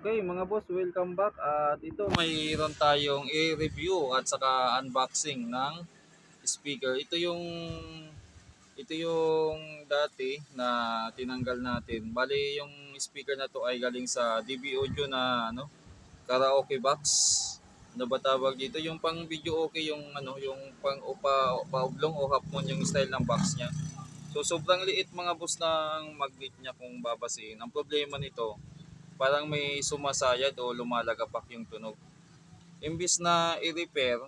Okay mga boss, welcome back at ito mayroon tayong i-review at saka unboxing ng speaker. Ito yung ito yung dati na tinanggal natin. Bali yung speaker na to ay galing sa DB Audio na ano karaoke box. Ano ba tawag dito? Yung pang video okay yung ano, yung pang upa paublong o half yung style ng box niya. So sobrang liit mga boss ng magnet niya kung babasiin. Ang problema nito, parang may sumasayad o lumalagapak yung tunog. Imbis na i-repair,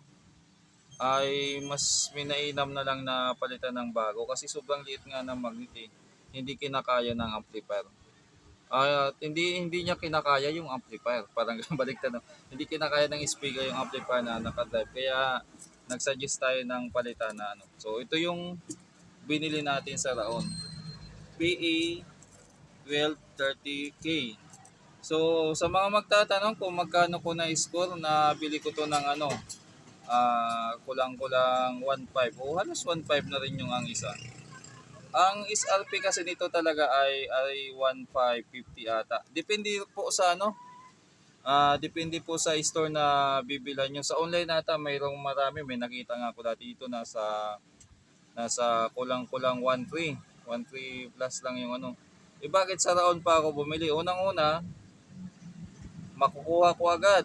ay mas minainam na lang na palitan ng bago kasi sobrang liit nga ng magnet eh. Hindi kinakaya ng amplifier. At hindi hindi niya kinakaya yung amplifier. Parang baliktad. Hindi kinakaya ng speaker yung amplifier na nakadrive. Kaya nagsuggest tayo ng palitan na ano. So ito yung binili natin sa Raon. PE 1230K. So, sa mga magtatanong kung magkano ko na score, na bili ko to ng ano, ah, kulang-kulang 1.5 o halos 1.5 na rin yung ang isa. Ang SRP kasi nito talaga ay ay 1.550 ata. Depende po sa ano, ah depende po sa store na bibilan nyo. Sa online nata mayroong marami, may nakita nga ako dati ito nasa nasa kulang-kulang 1.3. 1.3 plus lang yung ano. Eh bakit sa Raon pa ako bumili? Unang-una, makukuha ko agad.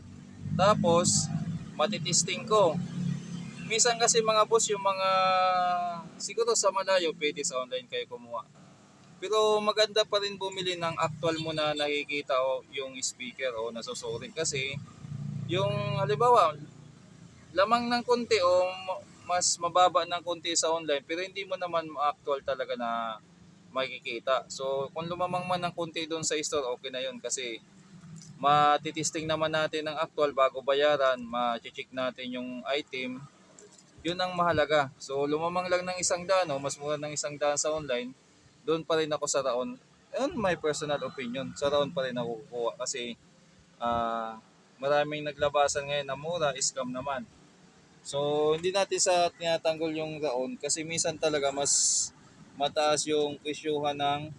Tapos, matitesting ko. Minsan kasi mga boss, yung mga, siguro sa malayo, pwede sa online kayo kumuha. Pero maganda pa rin bumili ng actual mo na nakikita o yung speaker o nasusurin. Kasi, yung halimbawa, lamang ng konti o ma- mas mababa ng konti sa online pero hindi mo naman actual talaga na makikita. So, kung lumamang man ng konti doon sa store, okay na yun kasi matitesting naman natin ng actual bago bayaran, ma-check natin yung item, yun ang mahalaga. So, lumamang lang ng isang daan, o mas mura ng isang daan sa online, doon pa rin ako sa Raon. Yun my personal opinion. Sa Raon pa rin ako kukuha kasi ah maraming naglabasan ngayon na mura, scam naman. So, hindi natin sa tinatanggol yung Raon kasi minsan talaga mas mataas yung presyuhan ng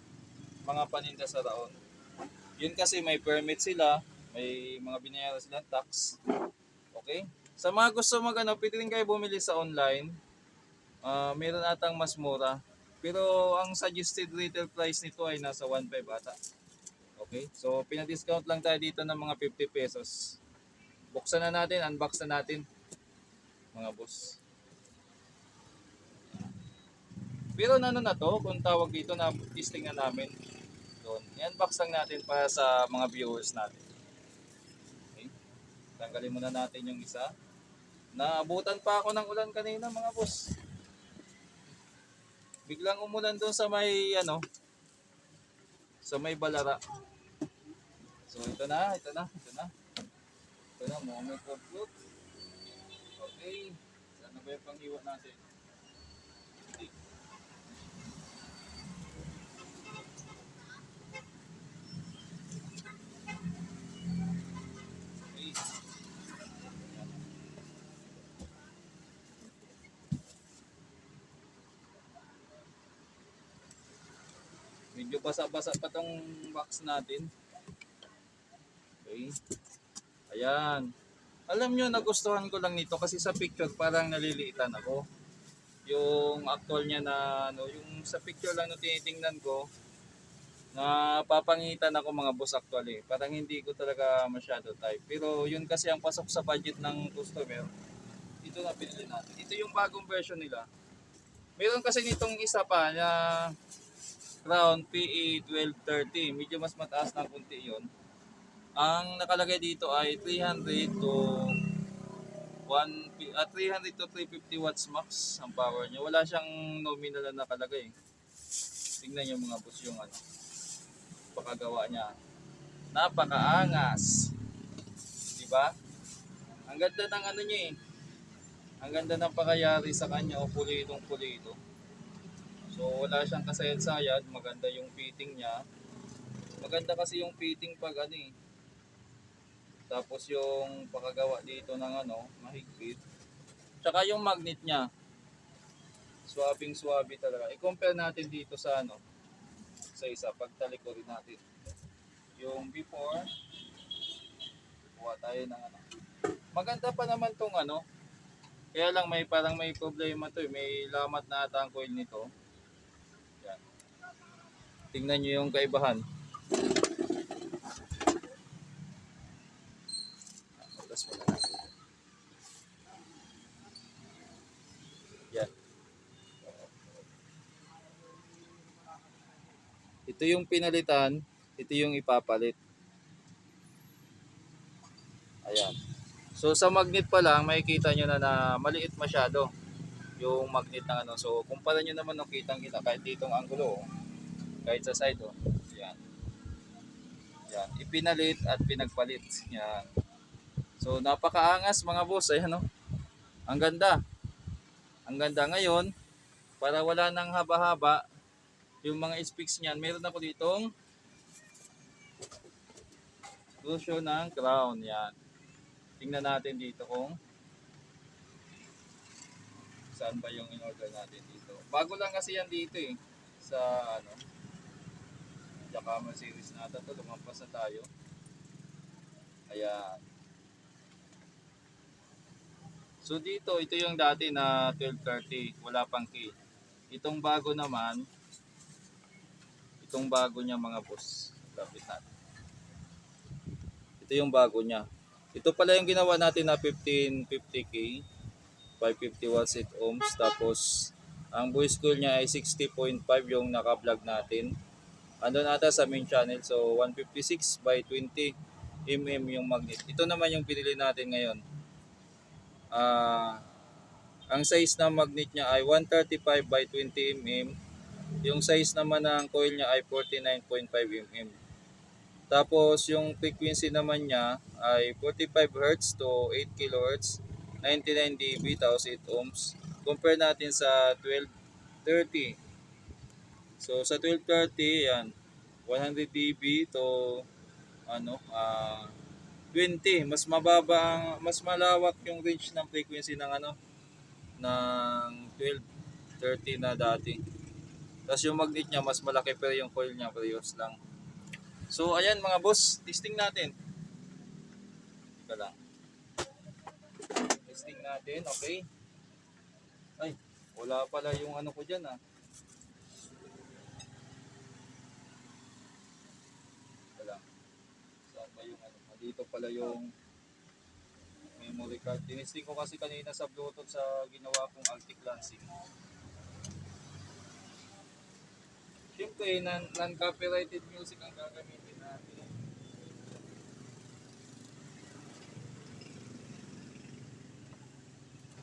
mga paninda sa Raon. Yun kasi may permit sila, may mga binayaran silang tax. Okay? Sa mga gusto mag ano, pwede rin kayo bumili sa online. Ah, meron atang mas mura. Pero ang suggested retail price nito ay nasa 1.5 ata. Okay? So, pinadiscount lang tayo dito ng mga 50 pesos. Buksan na natin, unbox na natin. Mga boss. Pero ano na to, kung tawag dito na testing na namin doon. I-unbox lang natin para sa mga viewers natin. Okay? Tanggalin muna natin yung isa. Naabutan pa ako ng ulan kanina mga boss. Biglang umulan doon sa may ano sa may balara. So ito na, ito na, ito na. Ito na, moment of truth. Okay. Saan na ba yung panghiwa natin? Okay. Okay. Medyo basa-basa pa tong box natin. Okay. Ayan. Alam nyo, nagustuhan ko lang nito kasi sa picture parang naliliitan ako. Yung actual niya na, ano, yung sa picture lang na tinitingnan ko, na papangitan ako mga boss actually. Parang hindi ko talaga masyado type. Pero yun kasi ang pasok sa budget ng customer. Ito na pinili natin. Ito yung bagong version nila. Meron kasi nitong isa pa na Crown PE 1230. Medyo mas mataas na kunti yun. Ang nakalagay dito ay 300 to 1 P- ah, 300 to 350 watts max ang power niya. Wala siyang nominal na nakalagay. Tingnan niyo mga boss yung ano pagkagawa niya. Napakaangas. 'Di ba? Ang ganda ng ano niya eh. Ang ganda ng pakayari sa kanya o pulitong pulito. So wala siyang kasayad-sayad, maganda yung fitting niya. Maganda kasi yung fitting pag ano eh. Tapos yung pakagawa dito ng ano, mahigpit. Tsaka yung magnet niya. Swabing swabe talaga. I-compare natin dito sa ano, sa isa, pagtalikorin natin. Yung before, Tayo ng ano. Maganda pa naman tong ano. Kaya lang may parang may problema to eh. May lamat na ata ang coil nito. Tingnan nyo yung kaibahan. Yan. Ito yung pinalitan, ito yung ipapalit. Ayan. So sa magnet pa lang, makikita nyo na na maliit masyado yung magnet ng ano. So kumpara nyo naman nung kitang kita kahit ditong angulo, oh. Kahit sa side, oh. Yan. Yan. Ipinalit at pinagpalit. Yan. So napakaangas mga boss. Ayan oh. Ang ganda. Ang ganda ngayon. Para wala nang haba-haba, yung mga specs niyan, meron ako ditong version ng crown. Yan. Tingnan natin dito kung saan ba yung in-order natin dito. Bago lang kasi yan dito eh. Sa ano, Yakama series natin to. Lumampas na tayo. Ayan. So dito, ito yung dati na 1230. Wala pang key. Itong bago naman, itong bago niya mga boss. Lapit natin. Ito yung bago niya. Ito pala yung ginawa natin na 1550k. 550 watts 8 ohms. Tapos, ang voice coil niya ay 60.5 yung naka-vlog natin. Andun ata sa main channel. So, 156 by 20 mm yung magnet. Ito naman yung pinili natin ngayon. Ah, ang size ng magnet niya ay 135 by 20 mm. Yung size naman ng coil niya ay 49.5 mm. Tapos yung frequency naman niya ay 45 Hz to 8 kHz, 99 dB, tapos 8 ohms. Compare natin sa 1230. So sa 1230, yan, 100 dB to ano, ah 20. Mas mababa ang, mas malawak yung range ng frequency ng ano, ng 1230 na dati. Tapos yung magnet niya mas malaki pero yung coil niya parehas lang. So ayan mga boss, testing natin. Ika lang. Testing natin, okay? Ay, wala pala yung ano ko dyan ah. Ika lang. Saan ba yung ano? Dito pala yung memory card. Tinesting ko kasi kanina sa Bluetooth sa ginawa kong Altic Lansing. Siyempre, non- non-copyrighted music ang gagamitin natin.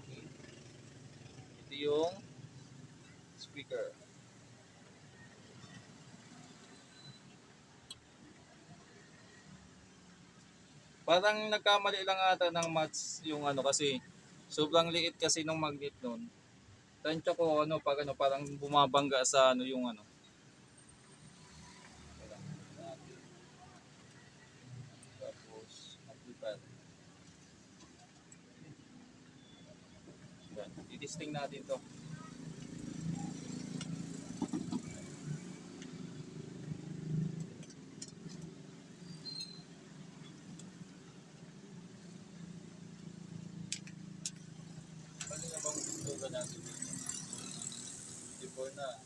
Okay. Ito yung speaker. Parang nagkamali lang ata ng match yung ano kasi sobrang liit kasi ng magnet nun. Tansya ko ano pag ano parang bumabangga sa ano yung ano Tapos, amplifier. Titisting natin to. Tutugan natin dito? Before na.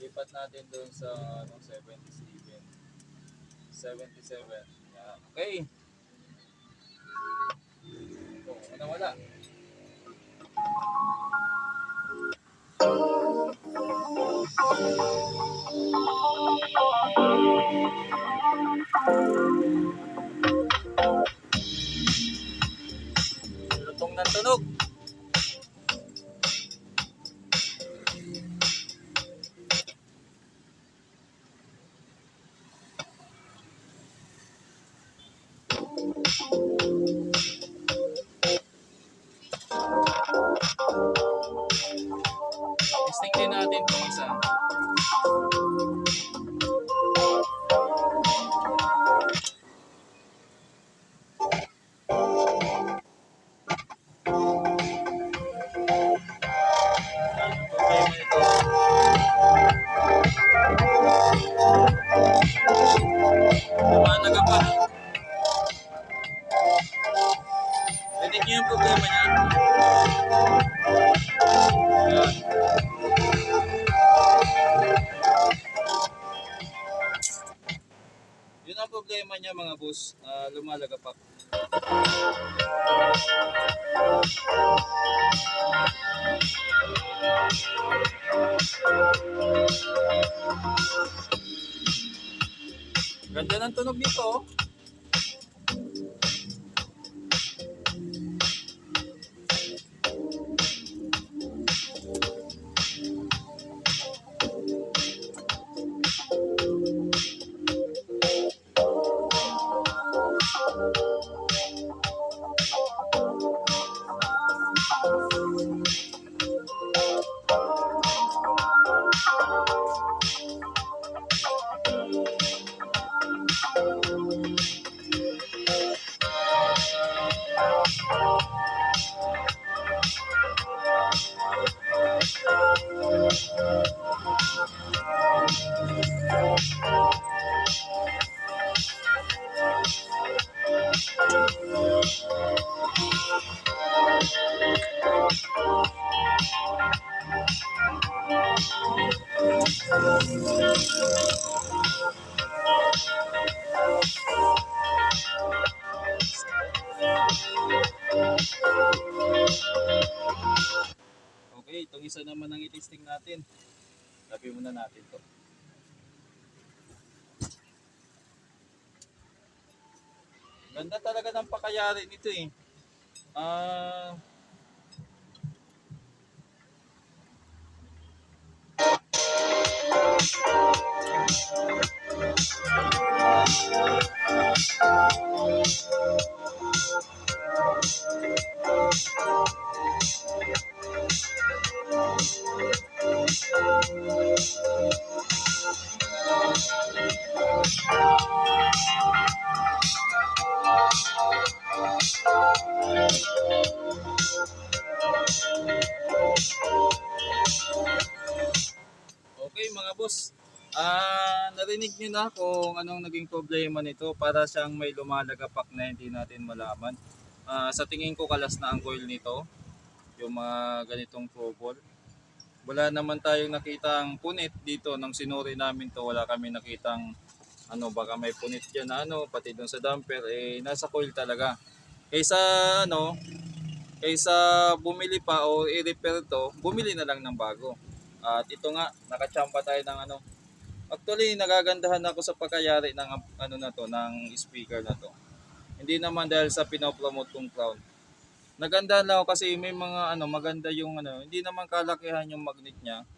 Lipat natin doon sa ano, 77. 77. Yan. Okay. Oh, ano wala? Lutong ng tunog. Testing din natin itong isa. Mga boss, ah, lumalagapak. Isa naman ang itisting natin. Tabi muna natin to. Ganda talaga ng pakayari nito eh. Ah... Okay mga boss, ah narinig niyo na kung anong naging problema nito para siyang may lumalagapak na hindi natin malaman. Ah, sa tingin ko kalas na ang coil nito, yung mga ganitong trouble. Wala naman tayong nakitang punit dito nang sinuri namin to, wala kami nakitang ano baka may punit diyan na ano pati doon sa damper eh nasa coil talaga. Kaysa ano, kaysa bumili pa o i-repair to, bumili na lang ng bago. At ito nga, nakachamba tayo ng ano. Actually, nagagandahan ako sa pagkayari ng ano na to, ng speaker na to. Hindi naman dahil sa pinopromote kong crown. Nagandahan lang ako kasi may mga ano, maganda yung ano, hindi naman kalakihan yung magnet niya.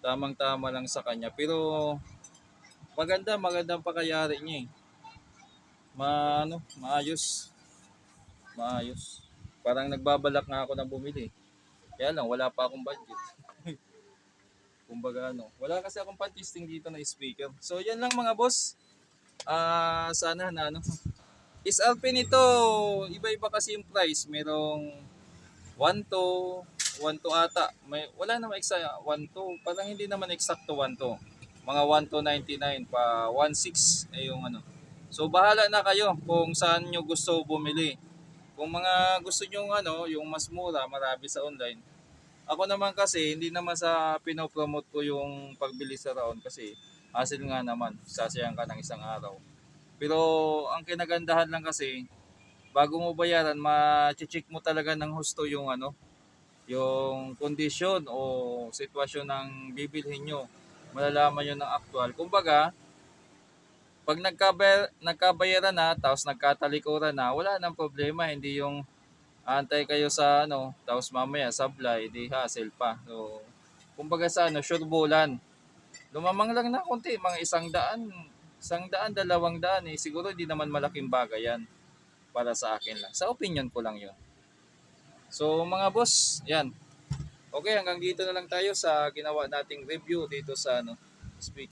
Tamang-tama lang sa kanya. Pero maganda, magandang pagkayari niya eh. Ma, ano, maayos. Maayos. Parang nagbabalak nga ako na bumili. Kaya lang, wala pa akong budget. Kumbaga ano, wala kasi akong pantisting dito na speaker. So yan lang mga boss. Ah, sana na ano. Is Alpine nito, iba-iba kasi yung price. Merong 1 to 1 to ata. May wala naman exact 1 to, parang hindi naman eksakto 1 to. Mga 1 to 99 pa 16 ay yung ano. So bahala na kayo kung saan nyo gusto bumili. Kung mga gusto nyo ano, yung mas mura, marami sa online, ako naman kasi, hindi naman sa pinopromote ko yung pagbili sa Raon kasi hassle nga naman, sasayang ka ng isang araw. Pero ang kinagandahan lang kasi, bago mo bayaran, ma-check mo talaga ng husto yung ano, yung kondisyon o sitwasyon ng bibilhin nyo. Malalaman nyo ng actual. Kumbaga, pag nagkabayar, nagkabayaran na, tapos nagkatalikuran na, wala nang problema. Hindi yung antay kayo sa ano, tapos mamaya sablay, di hassle pa. So, kumbaga sa ano, sure bulan. Lumamang lang na konti, mga isang daan, isang daan, dalawang daan eh. Siguro hindi naman malaking bagay yan para sa akin lang. Sa opinion ko lang yun. So mga boss, yan. Okay, hanggang dito na lang tayo sa ginawa nating review dito sa ano, speaker.